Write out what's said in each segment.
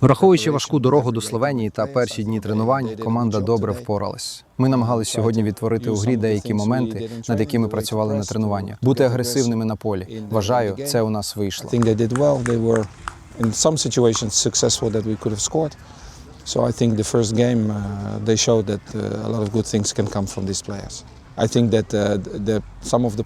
Враховуючи важку дорогу до Словенії та перші дні тренувань, команда добре впоралась. Ми намагались сьогодні відтворити у грі деякі моменти, над якими працювали на тренуваннях. Бути агресивними на полі. Вважаю, це у нас вийшло. think they did well. They were in some situations successful that we could have scored. So I think the first game uh, they showed that uh, a lot of good things can come from these players. Uh,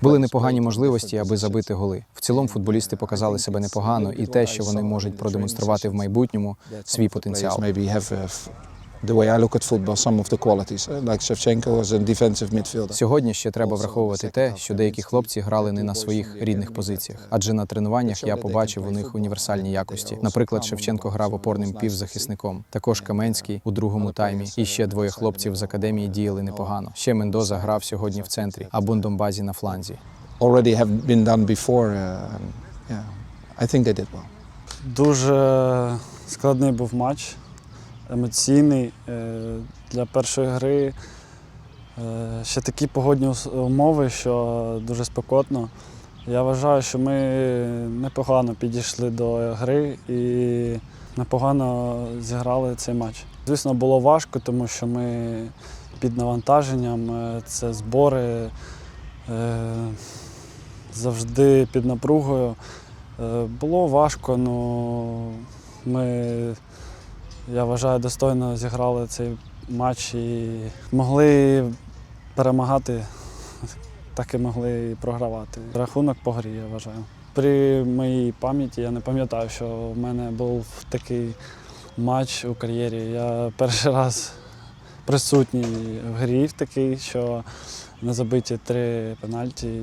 Були непогані можливості, аби забити голи. В цілому футболісти показали себе непогано, і те, що вони можуть продемонструвати в майбутньому свій потенціал. The way I look at football, some of the qualities, uh, like Shevchenko was a defensive midfielder. Сьогодні ще треба враховувати те, що деякі хлопці грали не на своїх рідних позиціях, адже на тренуваннях я побачив у них універсальні якості. Наприклад, Шевченко грав опорним півзахисником, також Каменський у другому таймі. І ще двоє хлопців з академії діяли непогано. Ще Мендоза грав сьогодні в центрі, а Бундомбазі на фланзі. Already have been done before. Uh, yeah, I think they did well. Дуже складний був матч, емоційний е, для першої гри. Е, Ще такі погодні умови, що дуже спекотно. Я вважаю, що ми непогано підійшли до гри і непогано зіграли цей матч. Звісно, було важко, тому що ми під навантаженням, е, це збори завжди під напругою. Було важко, але ми, я вважаю, достойно зіграли цей матч і могли перемагати, так і могли і програвати. Рахунок по грі, я вважаю. При моїй пам'яті я не пам'ятаю, що в мене був такий матч у кар'єрі. Я перший раз присутній в грі в такий, що не забиті три пенальті.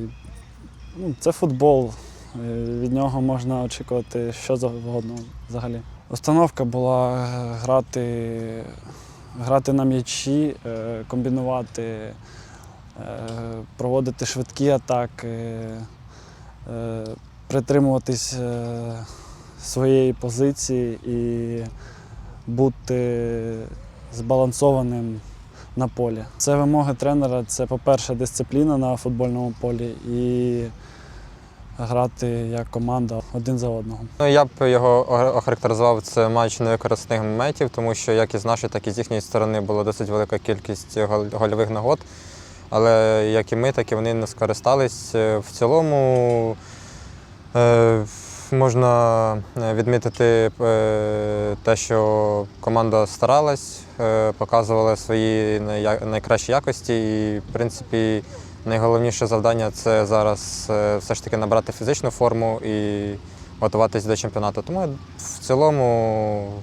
Ну, це футбол. Е, Від нього можна очікувати що завгодно взагалі. Установка була е, грати, грати на м'ячі, е, комбінувати, е, проводити швидкі атаки, притримуватись своєї позиції і бути збалансованим на полі. Це вимоги тренера. Це, по-перше, дисципліна на футбольному полі і грати як команда один за одного. Ну, я б його охарактеризував це матч невикористаних моментів, тому що як і з нашої, так і з їхньої сторони була досить велика кількість гольових нагод. Але як і ми, так і вони не скористались. Е, В цілому е, можна е, відмітити те, що команда старалась, показувала свої найкращі якості і, в принципі, Найголовніше завдання це зараз е, все ж таки набрати фізичну форму і готуватись до чемпіонату. Тому я в цілому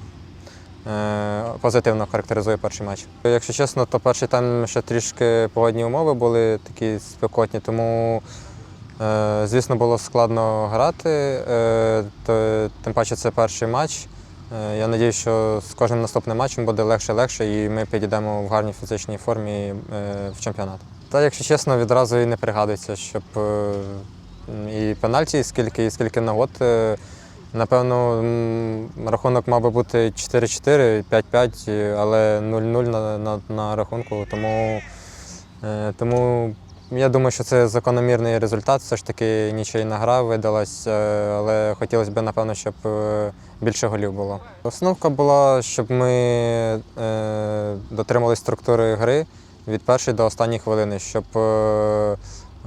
е, позитивно характеризую перший матч. Якщо чесно, то перший тайм ще трішки погодні умови були такі спекотні, тому, е, звісно, було складно грати. Тим паче це перший матч. Я сподіваюся, що з кожним наступним матчем буде легше легше, і ми підійдемо в гарній фізичній формі в чемпіонат. Та, якщо чесно, відразу і не пригадується, щоб е, і пенальті, і скільки, і скільки нагод. Е, Напевно, рахунок мав би бути 4-4, 5-5, е, але 0-0 на, на, на рахунку. Тому, тому я думаю, що це закономірний результат. Все ж таки нічийна гра видалась, але хотілося б, напевно, щоб більше голів було. Основка була, щоб ми е, дотримались структури гри від першої до останньої хвилини, щоб е,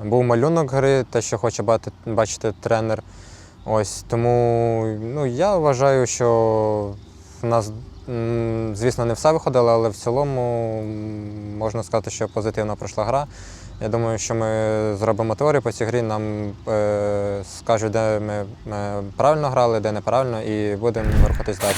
був малюнок гри, те, що хоче бачити тренер. Ось тому ну, я вважаю, що в нас, звісно, не все виходило, але в цілому можна сказати, що позитивно пройшла гра. Я думаю, що ми зробимо теорію по цій грі, нам е, скажуть, де ми, ми правильно грали, де неправильно, і будемо рухатись далі.